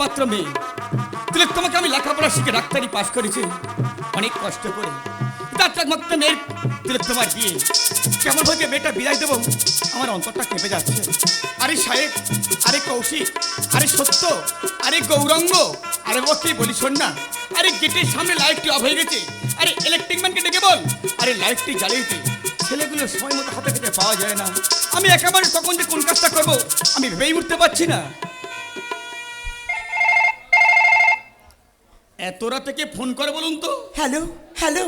একমাত্র মেয়ে। তোমাকে আমি লেখাপড়া শিখে ডাক্তারি পাশ করেছি। অনেক কষ্ট করে। মেয়ের তোমার বিয়ে। কেমন মেয়েটা? বিদায় দেবো। আমার অন্তরটা কেঁপে যাচ্ছে। আরে সাহেব, আরে কৌশিক, আরে সত্য, আরে গৌরঙ্গ, আরে বলি শোন না। আরে গেটের সামনে লাইটটি অফ হয়ে গেছে। আরে ইলেকট্রিক ম্যানকে ডেকে বল। আরে লাইটটি জ্বালিয়ে দে ছেলেগুলো সময় মতো হাতে থেকে পাওয়া যায় না। আমি একেবারে তখন যে কোন কাজটা করব, আমি ভেবেই উঠতে পারছি না। এত রাত থেকে ফোন করে বলুন তো। Hello hello.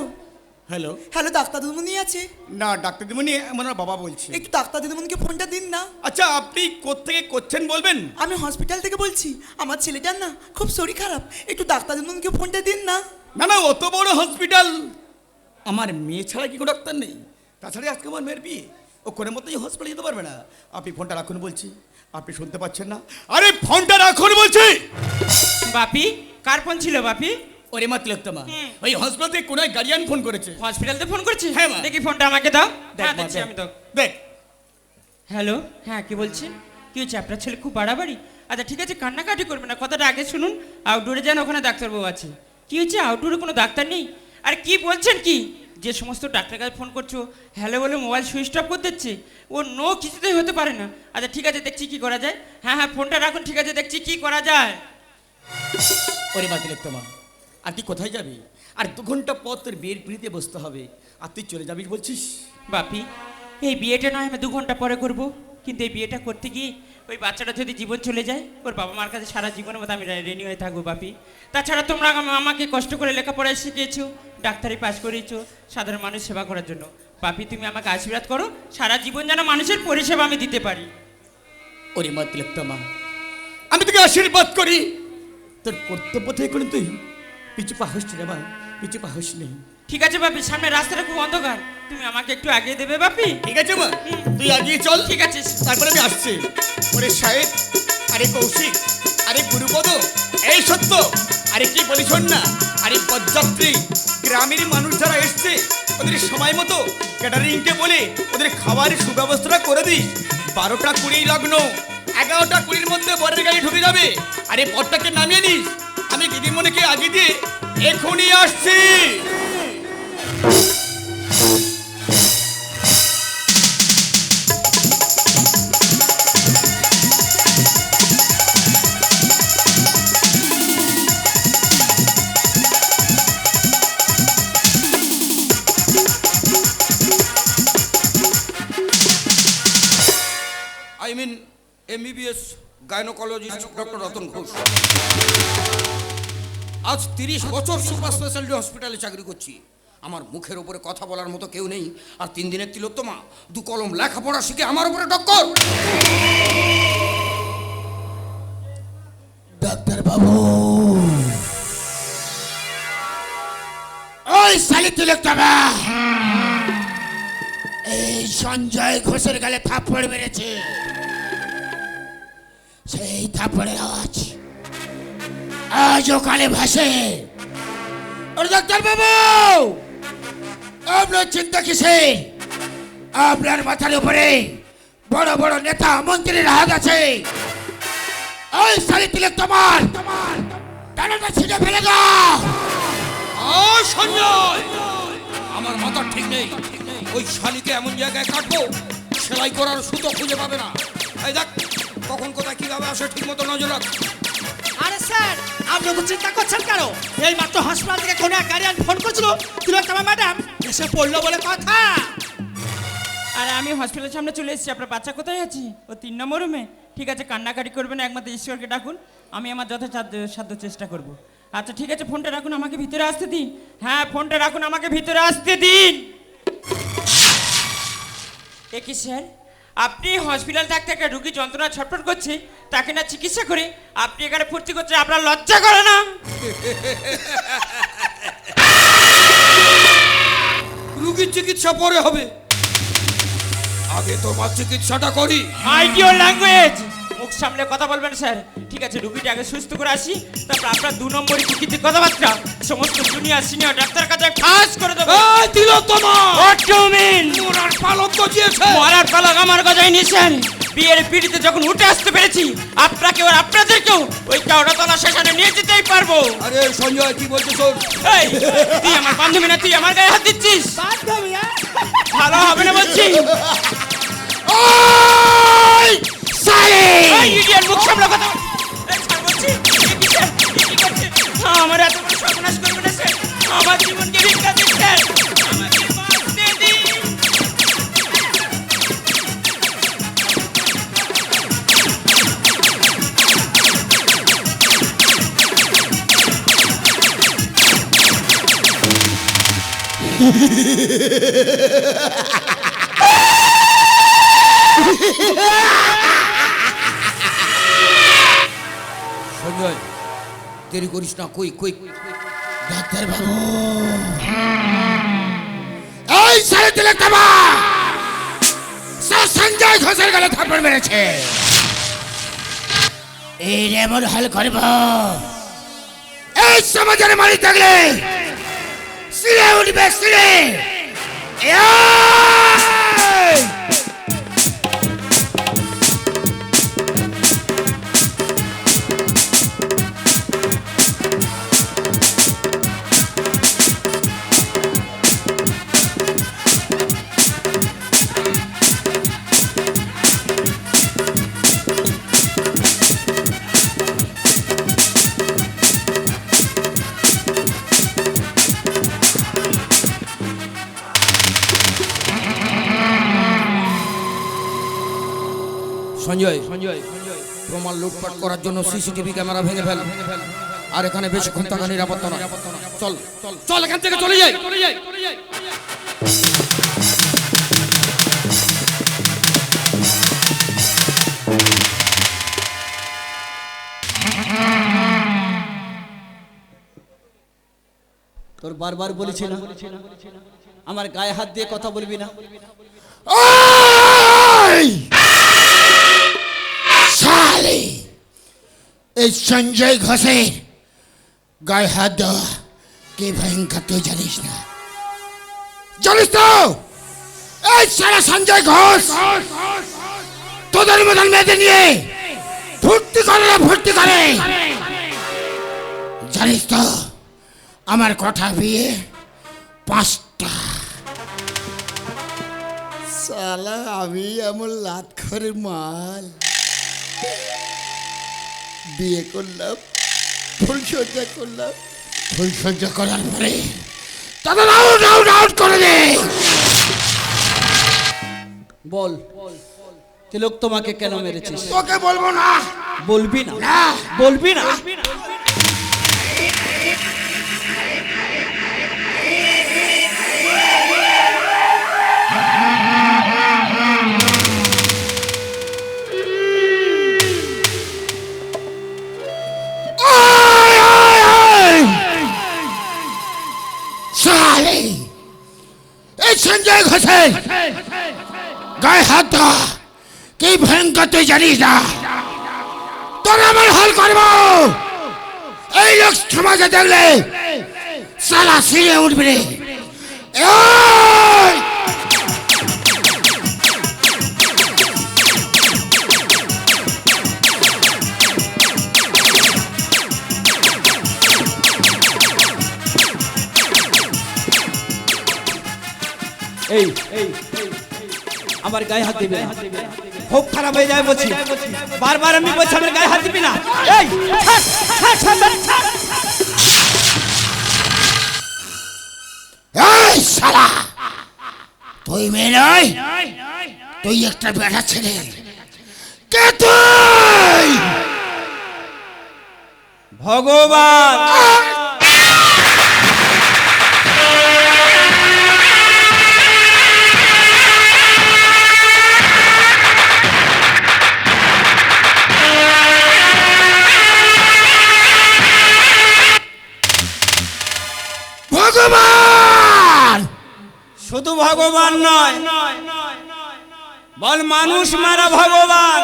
Hello. Hello doctor দিদিমণি আছে? না ডাক্তার দিমনি আমার বাবা বলছি। একটু ডাক্তার দিদিমণিকে ফোনটা দিন না। আচ্ছা আপনি কোত্থেকে করছেন বলবেন? আমি হসপিটাল থেকে বলছি। আমার ছেলেটার না খুব শরীর খারাপ। একটু ডাক্তার দিদিমণিকে ফোনটা দিন না। না না অত বড় হসপিটাল। আমার মেয়ে ছাড়া কি কোনো ডাক্তার নেই? তাছাড়া আজকে আমার মেয়ের বিয়ে। ও করে মতোই হসপিটালে যেতে পারবে না। আপনি ফোনটা রাখুন বলছি। আপনি শুনতে পাচ্ছেন না? আরে ফোনটা রাখুন বলছি! বাপি কার ফোন ছিল বাপি? ওরে মা তিলোত্তমা হুম। ওই হসপিটাল থেকে কোনো গার্ডিয়ান ফোন করেছে? হসপিটালতে ফোন করেছে? হ্যাঁ, মা। দেখি ফোনটা আমাকে দাও। দেখ হ্যাঁ মা, দেখছি আমি তো দেখ। হ্যালো? হ্যাঁ কি বলছেন কি হচ্ছে আপনার ছেলে খুব বাড়াবাড়ি? আচ্ছা ঠিক আছে কান্নাকাটি করবে না। কথাটা আগে শুনুন। আউটডোরে যান ওখানে ডাক্তারবাবু আছে। কি হচ্ছে আউটডোরে কোনো ডাক্তার নেই? আর কি বলছেন কি? যে সমস্ত ডাক্তার কাছে ফোন করছ হ্যালো বলে মোবাইল সুইচ অফ করে দিচ্ছে। ও নো কিছুতেই হতে পারে না। আচ্ছা ঠিক আছে দেখছি কি করা যায়। হ্যাঁ হ্যাঁ ফোনটা রাখুন ঠিক আছে দেখছি কি করা যায়। ওরে মা। তিলোত্তমা আর তুই কোথায় যাবি? আর দু ঘণ্টা পর তোর বিয়ের পিড়িতে বসতে হবে। আর তুই চলে যাবি বলছিস? বাপি এই বিয়েটা নয় আমি দু ঘণ্টা পরে করব। কিন্তু এই বিয়েটা করতে গিয়ে ওই বাচ্চাটা যদি জীবন চলে যায় ওর বাবা মার কাছে সারা জীবনের মতো আমি রেডি হয়ে থাকব বাপি। তাছাড়া তোমরা আমাকে কষ্ট করে লেখাপড়ায় শিখিয়েছো। ডাক্তারি পাশ করিয়েছো সাধারণ মানুষ সেবা করার জন্য। পাপি তুমি আমাকে আশীর্বাদ করো সারা জীবন যেন মানুষের পরিষেবা আমি দিতে পারি। ওরে মা আমি তোকে আশীর্বাদ করি। তোর কর্তব্য থেকে করে তুই পিছু পাহস রে মা পিছু পাহস নেই ঠিক আছে বাপি সামনে রাস্তাটা খুব অন্ধকার। তুমি আমাকে একটু আগিয়ে দেবে বাপি? ঠিক আছে মা তুই আগিয়ে চল। ঠিক আছে। তারপরে আমি আসছি। ওরে সাহেব আরে কৌশিক আরে গুরুপদ, এই সত্য। আরে কি বলি না আরে পদযাত্রী, গ্রামের মানুষ যারা এসছে, ওদের সময় মতো ক্যাটারিংকে বলে ওদের খাবারের সুব্যবস্থাটা করে দিস। বারোটা কুড়ি লগ্ন, এগারোটা কুড়ির মধ্যে বরের গাড়ি ঢুকে যাবে। আরে বরটাকে নামিয়ে নিস। আমি দিদিমণিকে আগে দিয়ে এখনই আসছি। গাইনোকোলজিস্ট ডক্টর রতন ঘোষ আজ তিরিশ বছর সুপার স্পেশালিটি হসপিটালে চাকরি করছি। আমার মুখের উপরে কথা বলার মতো কেউ নেই। আর তিন দিনের তিলোত্তমা দু কলম লেখাপড়া শিখে আমার উপরে টক্কর। ডাক্তার বাবু ওই শালি তিলকতমা এই সঞ্জয় ঘোষের গালে থাপ্পড় মেরেছে। সেই থাপ্পড়ের আওয়াজ। আজও কালে ভাসে। বাবু, আপনার চিন্তা কিসের? আপনার মাথার উপরে বড় বড় নেতা মন্ত্রীর হাত আছে। ওই তোমার তোমার টানাটা ছিঁড়ে ফেলে আমার মাথা ঠিক নেই। ওই শালিকে এমন জায়গায় কাটবো, সেলাই করার সুতো খুঁজে পাবে না। এই দেখ কখন কোথায় কীভাবে আসে ঠিক মতো নজর রাখ। আরে স্যার আপনি তো চিন্তা করছেন কেন? এই মাত্র হাসপাতাল থেকে কোনো এক গাড়িয়ান ফোন করছিল তিলোত্তমা ম্যাডাম এসে পড়ল বলে কথা। আর আমি হসপিটালের সামনে চলে এসেছি আপনার বাচ্চা কোথায় আছে? ও তিন নম্বর রুমে ঠিক আছে কান্নাকাটি করবেন একমাত্র ঈশ্বরকে ডাকুন। আমি আমার যথাসাধ্য সাধ্য চেষ্টা করব। আচ্ছা ঠিক আছে ফোনটা রাখুন আমাকে ভিতরে আসতে দিন। হ্যাঁ ফোনটা রাখুন আমাকে ভিতরে আসতে দিন। এ কি স্যার? আপনি হসপিটাল থাকতে একটা রুগী যন্ত্রণা ছটফট করছে তাকে না চিকিৎসা করে আপনি এখানে ফুর্তি করছেন আপনার লজ্জা করে না। রুগীর চিকিৎসা পরে হবে। আগে তোমার চিকিৎসাটা করি। আইডিও ল্যাঙ্গুয়েজ মুখ সামলে কথা বলবেন স্যার। ঠিক আছে রুগীটা আগে সুস্থ করে আসি। তারপর আপনার দু নম্বরই চিকিৎসা কথাবার্তা। সমস্ত জুনিয়র সিনিয়র ডাক্তার কাছে ঠাস করে দেবো। you mean? মোরার পালক গজিয়েছে। মরার পালক আমার গজায় নিয়েছেন। বিয়ের পিড়িতে যখন উঠে আসতে পেরেছি আপনাকে আর আপনাদেরকেও ওই চৌড়াতলা সেখানে নিয়ে যেতেই পারব। আরে সঞ্জয় কি বলছিস এই তুই আমার বান্ধবী না তুই আমার গায়ে হাত দিচ্ছিস? ভালো হবে না বলছি? ইডিয়ার মুখ সামলা কথা? আমার এত সর্বনাশ করবে না স্যার আমার জীবনকে ভিক্ষা দিচ্ছেন আমাকে বাঁচতে দিন সঞ্জয় দেরি করিস না কই কই ডাক্তার বাবু। এই সালে তিলক তামা সঞ্জয় ঘোষের গলে থাপ্পড় মেরেছে। এই এমন হাল করব। এই সমাজের মারি থাকলে সিরে উঠবে সিরে এই! সঞ্জয় প্রমাণ লুটপাট করার জন্য সিসিটিভি ক্যামেরা ভেঙে ফেল। আর এখানে বেশিক্ষণ থাকা নিরাপত্তা নয়। চল চল চল এখান থেকে চলে যাই। তোর বারবার বলেছি না আমার গায়ে হাত দিয়ে কথা বলবি না। শালি এই সঞ্জয় ঘোষের গায়ে হাত দেওয়া কে ভয়ঙ্কর তুই জানিস না জানিস তো এই সারা সঞ্জয় ঘোষ তোদের মতন মেয়েদের নিয়ে ফুর্তি করে না ফুর্তি করে জানিস তো আমার কথা বিয়ে পাঁচটা সালা আমি এমন লাত মাল বিয়ে করলাম ফুলসজ্জা করলাম। ফুলসজ্জা করার পরে তাদের আউট আউট আউট করে দে। বল তিলক তোমাকে কেন মেরেছিস? তোকে বলব না। বলবি না? না? বলবি না। সঞ্জয় ঘোষের গায়ে হাত দেওয়া কি ভয়ঙ্কর তুই জানিস না? তোর আমার হল করব। এই লোক সমাজে দেখলে সালা সিঁড়ে উঠবে। এই! এই এই আমার গায়ে হাত দিবি। খুব খারাপ হয়ে যায় বলছি। বারবার আমি বলছি আমার গায়ে হাত দিবি না। এই ছাড়, ছাড়, ছাড়, ছাড়, ছাড়। এই শালা! তুই মেয়ে নয় তুই একটা বেড়া ছেলে। কে তুই? ভগবান! শুধু ভগবান নয় বল মানুষ মারা ভগবান।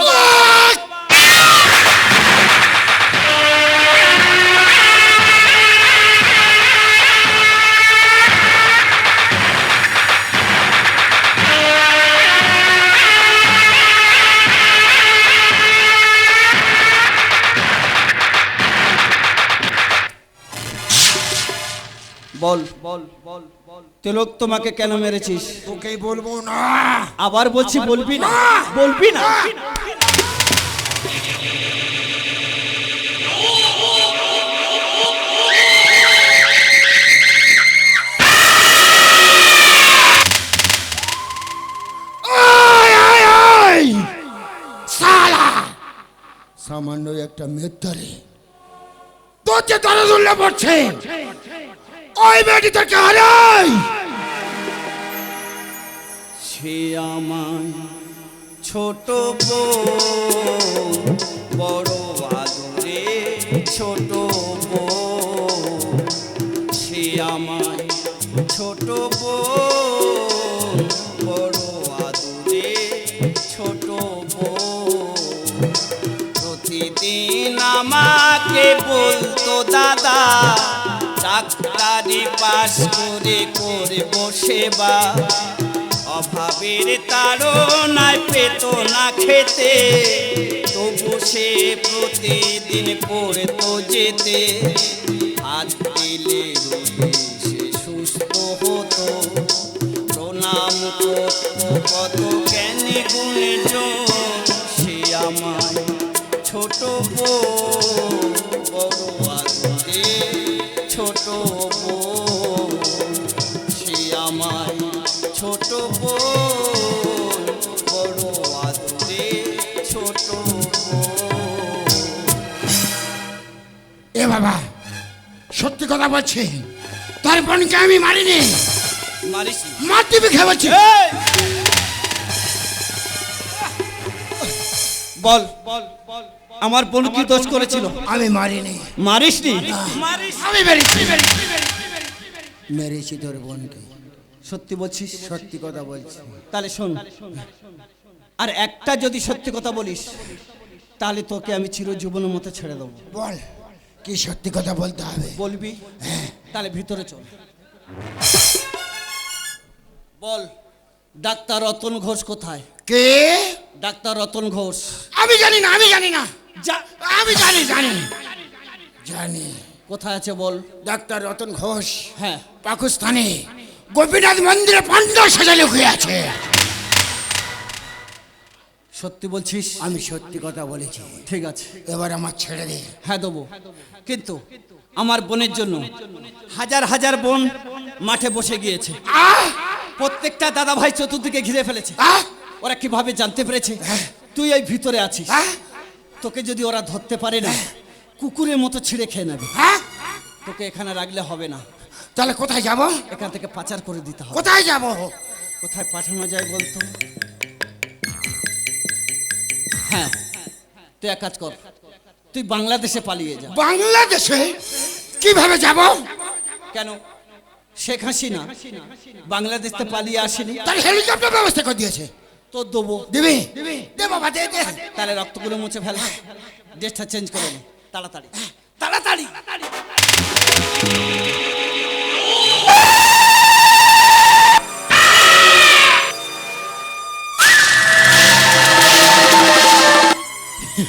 বল বল বল বল। তিলক তোমাকে কেন মেরেছিস? তোকে বলব না। আবার বলছি বলবি না? বলবি না? সামান্য একটা মেয়ের তোর যে দরে দুল্লে পড়ছে। ওই মেয়েটি তোকে হারাই সে আমায় ছোট বড় আদরে ছোট। সে আমায় ছোট বড় আদরে ছোট। প্রতিদিন আমাকে বলতো দাদা ডাক্তারি পাস করে করে বসে বা অভাবের তাড়নায় পেত না খেতে, তবু সে প্রতিদিন করতো যেতে। দিলে রোগী সে সুস্থ হতো। প্রণাম কত জ্ঞানী গুণজন বাবা। সত্যি কথা বলছি তোর বোনকে আমি মারিনি। দিবি খেয়ে বলছি বল বল বল আমার বোন কি দোষ করেছিল? আমি মারিনি। মারিসনি? আমি মেরেছি। মেরেছি তোর বোনকে। সত্যি বলছিস? সত্যি কথা বলছি। তাহলে শোন। আর একটা যদি সত্যি কথা বলিস তাহলে তোকে আমি চিরজীবনের মতো ছেড়ে দেবো। বল। কি সত্যি কথা বলতে হবে? বলবি? হ্যাঁ। তাহলে ভিতরে চল। বল ডাক্তার রতন ঘোষ কোথায়? কে? ডাক্তার রতন ঘোষ। আমি জানি না আমি জানি না। যা। আমি জানি জানি। জানি। কোথায় আছে বল? ডাক্তার রতন ঘোষ। হ্যাঁ। পাকিস্তানে। গোপীনাথ মন্দিরে পান্ডা সাজালে হয়ে আছে। সত্যি বলছিস? আমি সত্যি কথা বলেছি। ঠিক আছে। এবার আমার ছেড়ে দে। হ্যাঁ দেবো। কিন্তু আমার বোনের জন্য হাজার হাজার বোন মাঠে বসে গিয়েছে। প্রত্যেকটা দাদা ভাই চতুর্দিকে ঘিরে ফেলেছে! ওরা কীভাবে জানতে পেরেছে? তুই এই ভিতরে আছিস! তোকে যদি ওরা ধরতে পারে না কুকুরের মতো ছিঁড়ে খেয়ে নেবে। হ্যাঁ? তোকে এখানে রাখলে হবে না। তাহলে কোথায় যাব? এখান থেকে পাচার করে দিতে হবে। কোথায় যাব? কোথায় পাঠানো যায় বলতো? হ্যাঁ তুই এক কাজ কর তুই বাংলাদেশে পালিয়ে যা। বাংলাদেশে? কীভাবে যাব? কেন? শেখ হাসিনা বাংলাদেশ থেকে পালিয়ে আসেনি। তার হেলিকপ্টার ব্যবস্থা করে দিয়েছে। তোর দেবো। দিবি? দে বাবা দে দে। তাহলে রক্তগুলো মুছে ফেল। ড্রেসটা চেঞ্জ করে নে। তাড়াতাড়ি। তাড়াতাড়ি। বড্ড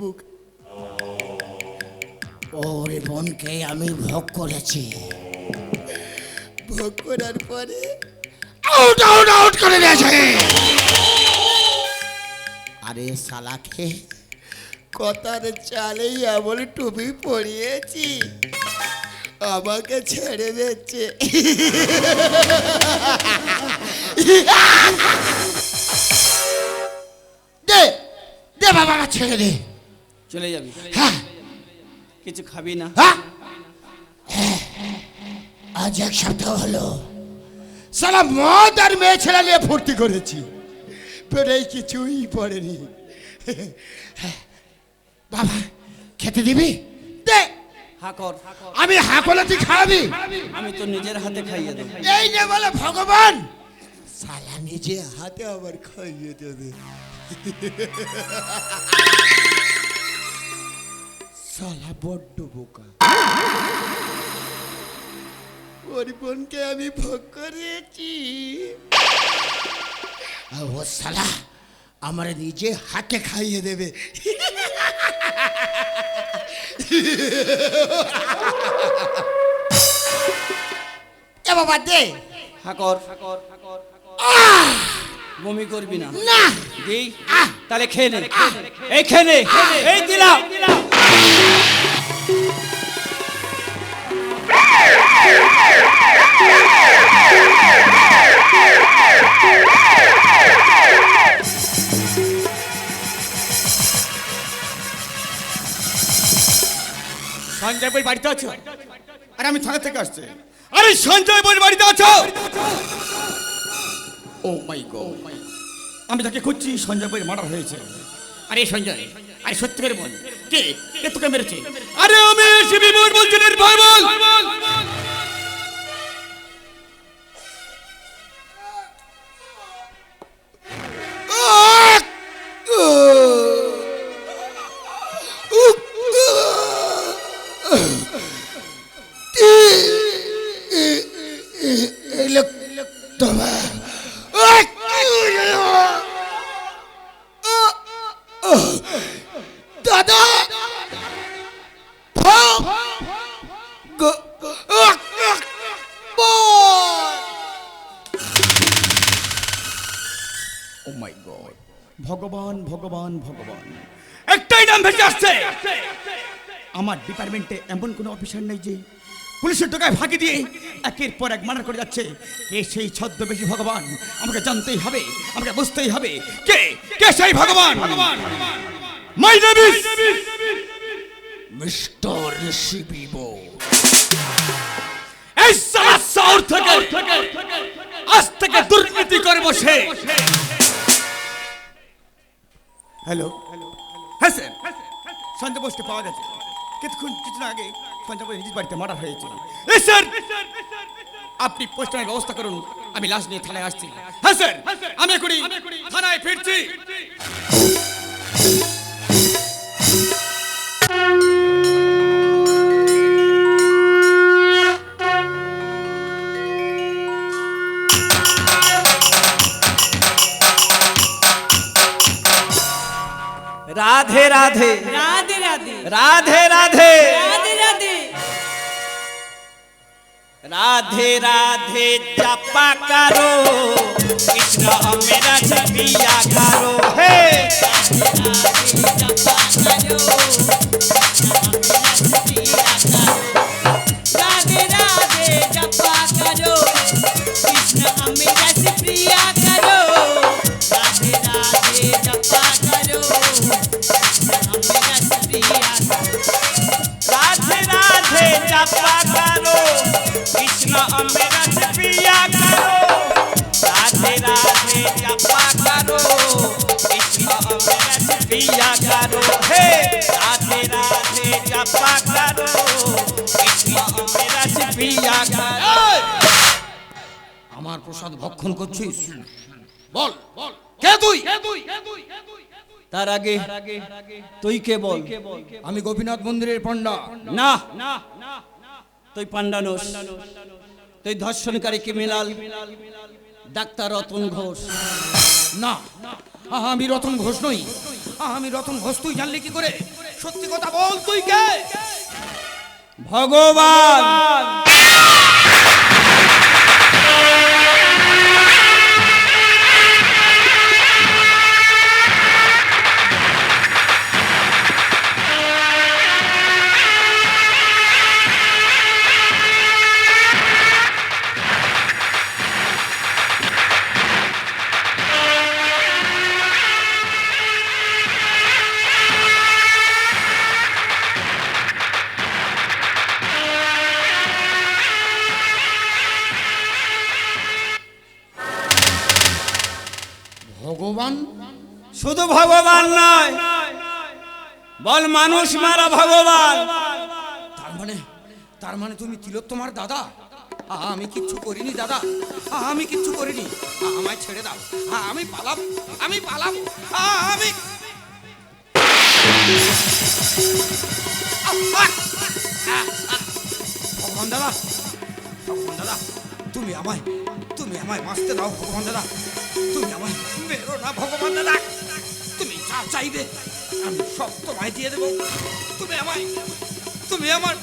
বুক ওর বোনকে আমি ভোগ করেছি। ভোগ করার পরে আউট আউট আউট করে দিয়েছে। আরে সালাকে কথার চালেই এমন টুপি পরিয়েছি। আমাকে ছেড়ে দিচ্ছে। দে দে বাবা ছেড়ে দে। চলে যাবি। হ্যাঁ। কিছু খাবি না? হ্যাঁ। আজ এক সপ্তাহ হলো। সালা মদ আর মেয়ে ছেলে নিয়ে ফুর্তি করেছি। পেটেই কিছুই পড়েনি। বাবা খেতে দিবি? দে। হা কর। আমি হা করলে তুই খাওয়াবি। আমি তো নিজের হাতে খাইয়ে দেবো। এই নে বলে ভগবান। সালা নিজে হাতে আবার খাইয়ে দেবে। সালা বড্ড বোকা। ওর বোনকে আমি ভোগ করেছি। আর ও সালা আমার নিজে হাতে খাইয়ে দেবে। এ বাবা দে। হাকর বমি করবি না। না। দিই তাহলে খেয়ে নে। এই খেয়ে নে। এই দিলাম। সঞ্জয় বই বাড়িতে আছো? আরে আমি থানা থেকে আসছি। আরে সঞ্জয় বই বাড়িতে আছো? Oh my god. আমি তাকে খুঁজছি সঞ্জয় বইয়ের মার্ডার হয়েছে। আরে সঞ্জয় আরে সত্যি করে বল। কে? কে তোকে মেরেছে? অফিসার নেই যে পুলিশের টোকায় ফাঁকি দিয়ে একের পর এক মার্ডার করে যাচ্ছে। কে সেই ছদ্মবেশী ভগবান? আমাকে জানতেই হবে, আমাকে বুঝতেই হবে। কে? কে সেই ভগবান? হ্যাঁ কিছুক্ষণ কিছু আগে সঞ্জয় বোস নিজ বাড়িতে মারা হয়েছে। এই স্যার আপনি পোস্টারের ব্যবস্থা করুন আমি লাশ নিয়ে থানায় আসছি। হ্যাঁ স্যার আমি এখনই থানায় ফিরছি। রাধে রাধে রাধে রাধে রাধে রাধে राधे राधे जपा करो कृष्ण मेरा छबिया करो हे! राधे राधे जपा करो करो राधे करो राधे राधे करो। कृष्ण আমার প্রসাদ ভক্ষণ করছিস? বল বল। কে তুই? কে তুই? কে তার আগে তুই কে বল? আমি গোপীনাথ মন্দিরের পণ্ডা। না না। তুই পান্ডানোস তুই ধর্ষণকারী ক্রিমিনাল। ডাক্তার রতন ঘোষ। না আহা, আমি রতন ঘোষ নই। আহা, আমি রতন ঘোষ তুই জানলি কি করে? সত্যি কথা বল তুই কে? ভগবান! বল, মানুষ মারা ভগবান। তার মানে তার মানে তুমি তিলোত্তমার দাদা? আমি কিচ্ছু করিনি দাদা। আমি কিচ্ছু করিনি। আমায় ছেড়ে দাও। আমি পালাম আমি পালাম আমি। ভগবান দাদা ভগবান দাদা, তুমি আমায় তুমি আমায় বাঁচতে দাও, ভগবান দাদা। তুমি আমায় বেরো না, ভগবান দাদা। তুমি যা চাইবে আমি সব তোমায় দিয়ে তুমি আমায়, তুমি আমার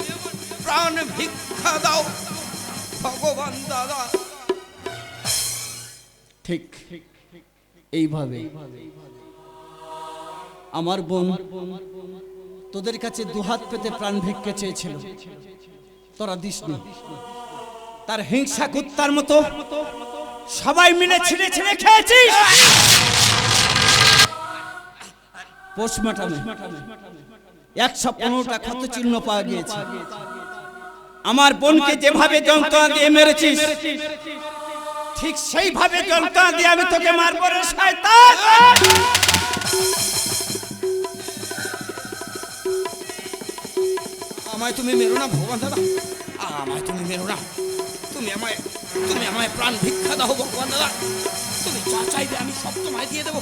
প্রাণ ভিক্ষা দাও। ভগবান দাদা। ঠিক, এইভাবে আমার বোন তোদের কাছে দুহাত পেতে প্রাণ ভিক্ষে চেয়েছিল। তোরা দিসনি তার হিংসা কুত্তার মতো সবাই মিলে ছিঁড়ে ছিঁড়ে খেয়েছিস? পোস্টমর্টমে। একশো পনেরোটা ক্ষত চিহ্ন পাওয়া গিয়েছে। আমার বোনকে যেভাবে যন্ত্রণা দিয়ে মেরেছিস ঠিক সেইভাবে যন্ত্রণা দিয়ে আমি তোকে মারবো রে শয়তান। আমায় তুমি মেরো না ভগবান দাদা। আমায় তুমি মেরো না। তুমি আমায় তুমি আমায় প্রাণ ভিক্ষা দাও ভগবান দাদা। তুমি যা চাইবে আমি সব তোমায় দিয়ে দেবো।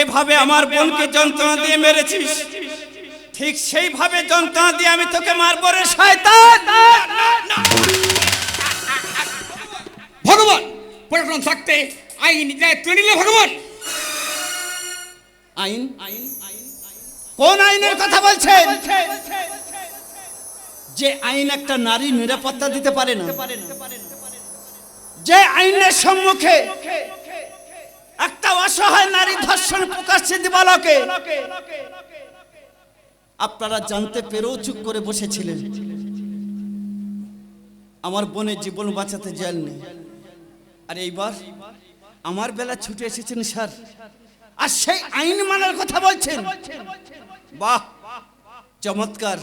যেভাবে আমার বোনকে যন্ত্রণা দিয়ে মেরেছিস ঠিক সেইভাবে যন্ত্রণা দিয়ে আমি তোকে মারবো রে শয়তান। ভগবান পড়াশোনা থাকতে আইন তুলে নিলে ভগবান। আইন? কোন আইনের কথা বলছেন? যে আইন একটা নারী নিরাপত্তা দিতে পারে না যে আইনের সম্মুখে একটা অসহায় নারী ধর্ষণ প্রকাশ্যে দিবালকে আপনারা জানতে পেরেও চুপ করে বসেছিলেন। আমার বোনের জীবন বাঁচাতে নেই। আর এইবার আমার বেলা ছুটে এসেছেন স্যার। আর সেই আইন মানার কথা বলছেন। বাহ, চমৎকার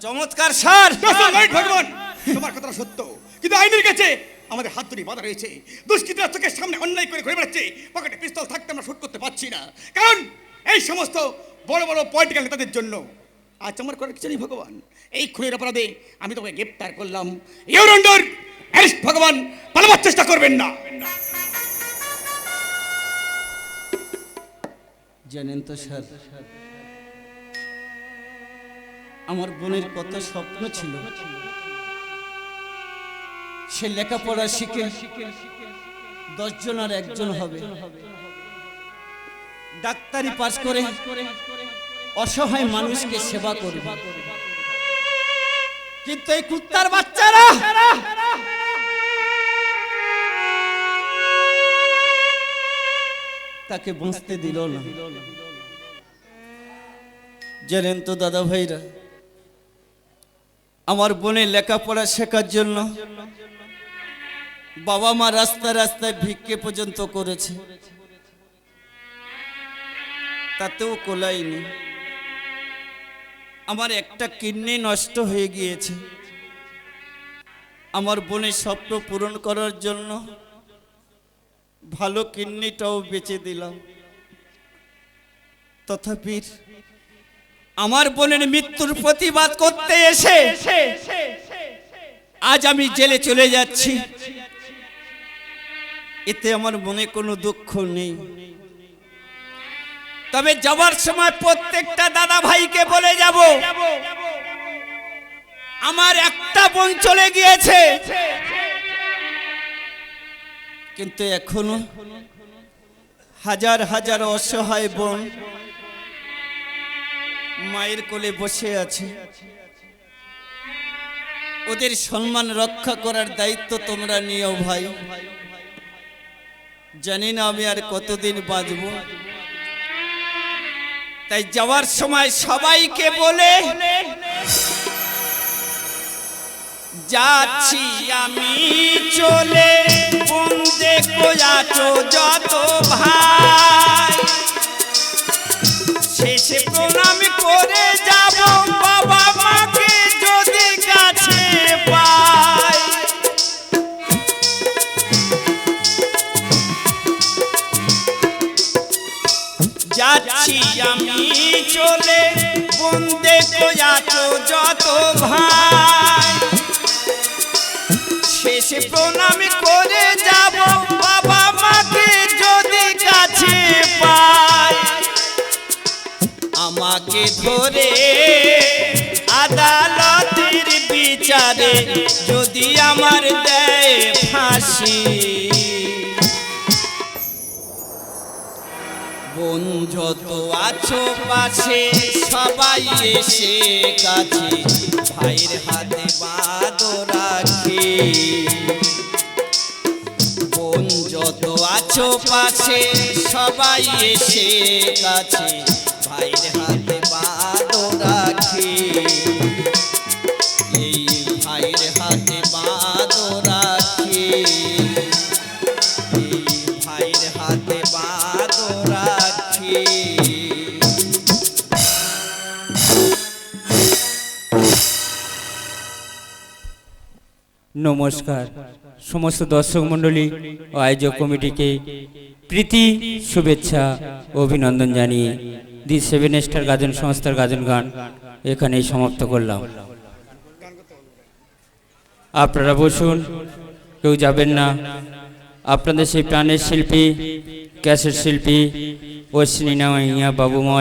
চমৎকার স্যার। তোমার কথাটা সত্য। কিন্তু আইনের কাছে আমাদের হাত ধরে বাধা রয়েছে। দুষ্কৃতীরা চোখের সামনে অন্যায় করে ঘুরে বেড়াচ্ছে। পকেটে পিস্তল থাকতে আমরা শুট করতে পারছি না। কারণ এই সমস্ত বড় বড় পলিটিক্যাল নেতাদের জন্য আজ আমার করার কিছু নেই ভগবান। এই খুনের অপরাধে আমি তোকে গ্রেপ্তার করলাম। ইউর আন্ডার অ্যারেস্ট ভগবান, পালাবার চেষ্টা করবেন না। জানেন তো স্যার, আমার বোনের কত স্বপ্ন ছিল। সে লেখাপড়া শিখে দশজন আর একজন হবে। ডাক্তারি পাশ করে অসহায় মানুষকে সেবা করবে। কিন্তু এই কুত্তার বাচ্চারা তাকে বাঁচতে দিল না। জানেন তো দাদা ভাইরা, আমার বোনের লেখাপড়া শেখার জন্য বাবা মা রাস্তায় রাস্তায় ভিক্ষে পর্যন্ত করেছে। তাতেও কোলাইনি। আমার একটা কিডনি নষ্ট হয়ে গিয়েছে। আমার বোনের স্বপ্ন পূরণ করার জন্য ভালো কিডনিটাও বেচে দিলাম। তথাপি আমার বোনের মৃত্যুর প্রতিবাদ করতে এসে আজ আমি জেলে চলে যাচ্ছি। এতে আমার মনে কোনো দুঃখ নেই। তবে যাবার সময় প্রত্যেকটা দাদা ভাইকে বলে যাব, আমার একটা বোন চলে গিয়েছে। কিন্তু এখনও হাজার হাজার অসহায় বোন মায়ের কোলে বসে আছে। ওদের সম্মান রক্ষা করার দায়িত্ব তোমরা নিও ভাই। জানি না আমি আর কতদিন বাঁচব। তাই যাওয়ার সময় সবাইকে বলে, যাচ্ছি আমি চলে। কোন দেখো যাচ্ছ যত ভাই। যত ভাই। শেষে প্রণাম করে যাব বাবা মাকে যদি কাছে পাই। আমাকে ধরে আদালতের বিচারে যদি আমার দেয় ফাঁসি। যত আছো পাশে, সবাই এসে কাছে। ভাইয়ের হাতে বাদো রাখি। বোন যত আছো পাশে, সবাই এসে কাছে। ভাইয়ের হাতে নমস্কার। সমস্ত দর্শক মণ্ডলী ও আয়োজক কমিটিকে প্রীতি, শুভেচ্ছা অভিনন্দন জানিয়ে দি সেভেন স্টার গাজন সংস্থার গাজন গান এখানেই সমাপ্ত করলাম। আপনারা বসুন, কেউ যাবেন না। আপনাদের সেই প্রাণের শিল্পী, ক্যাসেট শিল্পী অশ্বিনী নামাইয়া বাবুমা